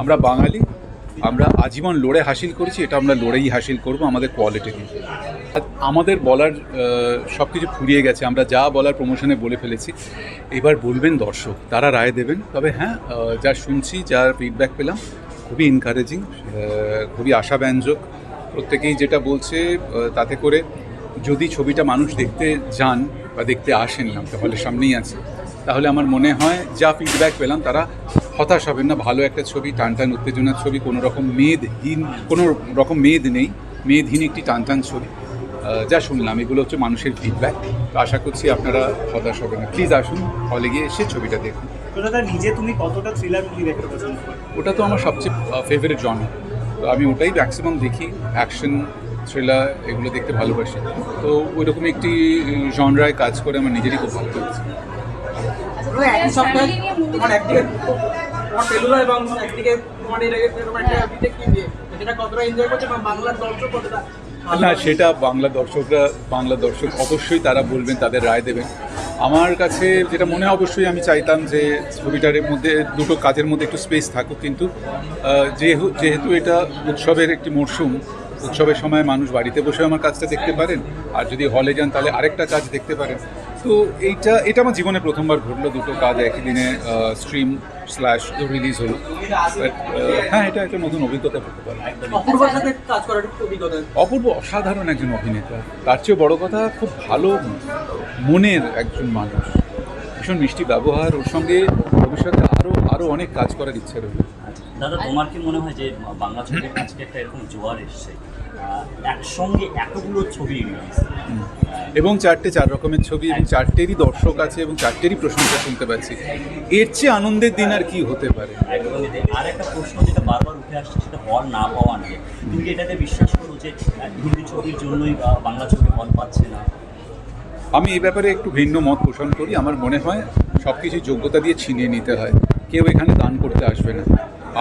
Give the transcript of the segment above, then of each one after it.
আমরা বাঙালি, আমরা আজীবন লড়ে হাসিল করেছি, এটা আমরা লড়েই হাসিল করব আমাদের কোয়ালিটি দিয়ে আমাদের বলার সব কিছু ফুরিয়ে গেছে, আমরা যা বলার প্রমোশনে বলে ফেলেছি, এবার বলবেন দর্শক, তারা রায় দেবেন। তবে হ্যাঁ যা শুনছি, যা ফিডব্যাক পেলাম, খুবই এনকারেজিং খুবই আশাব্যঞ্জক। প্রত্যেকেই যেটা বলছে তাতে করে যদি ছবিটা মানুষ দেখতে যান বা দেখতে আসেন না তো হলের সামনেই আছে। তাহলে আমার মনে হয়, যা ফিডব্যাক পেলাম, তারা হতাশ হবেন না ভালো একটা ছবি টান টান উত্তেজনার ছবি কোনো রকম মেদহীন কোনো রকম মেদ নেই মেদহীন একটি টান টান ছবি যা শুনলাম এগুলো হচ্ছে মানুষের ফিডব্যাক তো আশা করছি আপনারা হতাশ হবেন না। প্লিজ আসুন হলে গিয়ে এসে ছবিটা দেখুন। নিজে তুমি কতটা থ্রিলার মুভি দেখতে পছন্দ ওটা তো আমার সবচেয়ে ফেভারিট জন তো আমি ওটাই ম্যাক্সিমাম দেখি। অ্যাকশন থ্রিলার এগুলো দেখতে ভালোবাসি। তো ওই রকম একটি জনরায় কাজ করে আমার নিজেরই খুব ভালো লাগছে। পুরো একই সপ্তাহে তোমার একদিকে তোমার তেলুগু এবং একদিকে তোমার এর এরকম একটা বিটেক দিয়ে সেটা কতটা এনজয় করছে বা বাংলার দর্শক কতটা না সেটা বাংলা দর্শকরা বাংলা দর্শক অবশ্যই তারা বলবেন তাদের রায় দেবেন। আমার কাছে যেটা মনে হয় অবশ্যই আমি চাইতাম যে ছবিটার মধ্যে দুটো কাজের মধ্যে একটু স্পেস থাকুক কিন্তু যেহেতু যেহেতু এটা উৎসবের একটি মরশুম উৎসবের সময় মানুষ বাড়িতে বসে আমার কাজটা দেখতে পারেন। আর যদি হলে যান তাহলে আরেকটা কাজ দেখতে পারেন। তো এইটা এটা আমার জীবনে প্রথমবার ঘটলো দুটো কাজ একই দিনে স্ট্রিম স্ল্যাশ রিলিজ হলো। হ্যাঁ এটা একটা নতুন অভিজ্ঞতা হতে পারে। অপূর্ব অসাধারণ একজন অভিনেতা। তার চেয়ে বড় কথা খুব ভালো মনের একজন মানুষ। ভীষণ মিষ্টি ব্যবহার ওর সঙ্গে ভবিষ্যতে আরও আরও অনেক কাজ করার ইচ্ছে রয়েছে দাদা তোমার কি মনে হয় যে বাংলা ছবির আজকে একটা এরকম জোয়ার এসছে? একসঙ্গে এতগুলো ছবি এবং চারটে চার রকমের ছবি এবং চারটেরই দর্শক আছে এবং চারটেরই প্রশংসা শুনতে পাচ্ছি। এর চেয়ে আনন্দের দিন আর কি হতে পারে? আর একটা প্রশ্ন যেটা বারবার উঠে আসছে সেটা হল না পাওয়া নিয়ে। তুমি এটাতে বিশ্বাস করো যে হিন্দি ছবির জন্যই বাংলা ছবি হল পাচ্ছে না? আমি এই ব্যাপারে একটু ভিন্ন মত পোষণ করি। আমার মনে হয় সব কিছু যোগ্যতা দিয়ে ছিনিয়ে নিতে হয়। কেউ এখানে দান করতে আসবে না।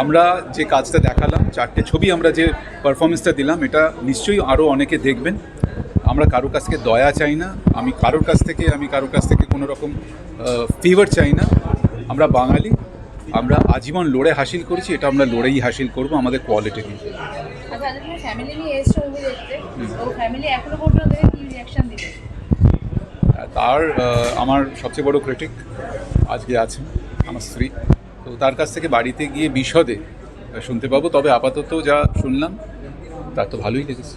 আমরা যে কাজটা দেখালাম, চারটে ছবি আমরা যে পারফরমেন্সটা দিলাম, এটা নিশ্চয়ই আরও অনেকে দেখবেন। আমরা কারোর কাছ থেকে দয়া চাই না। আমি কারোর কাছ থেকে, আমি কারোর কাছ থেকে কোনো রকম ফেভার চাই না। আমরা বাঙালি, আমরা আজীবন লড়ে হাসিল করেছি, এটা আমরা লড়েই হাসিল করব আমাদের কোয়ালিটি আচ্ছা ফ্যামিলি নিয়ে ফ্যামিলি এখনও তার আমার সবচেয়ে বড় ক্রিটিক আজকে আছেন আমার স্ত্রী। তো তার কাছ থেকে বাড়িতে গিয়ে বিশদে শুনতে পাবো। তবে আপাতত যা শুনলাম, তার তো ভালোই লেগেছে।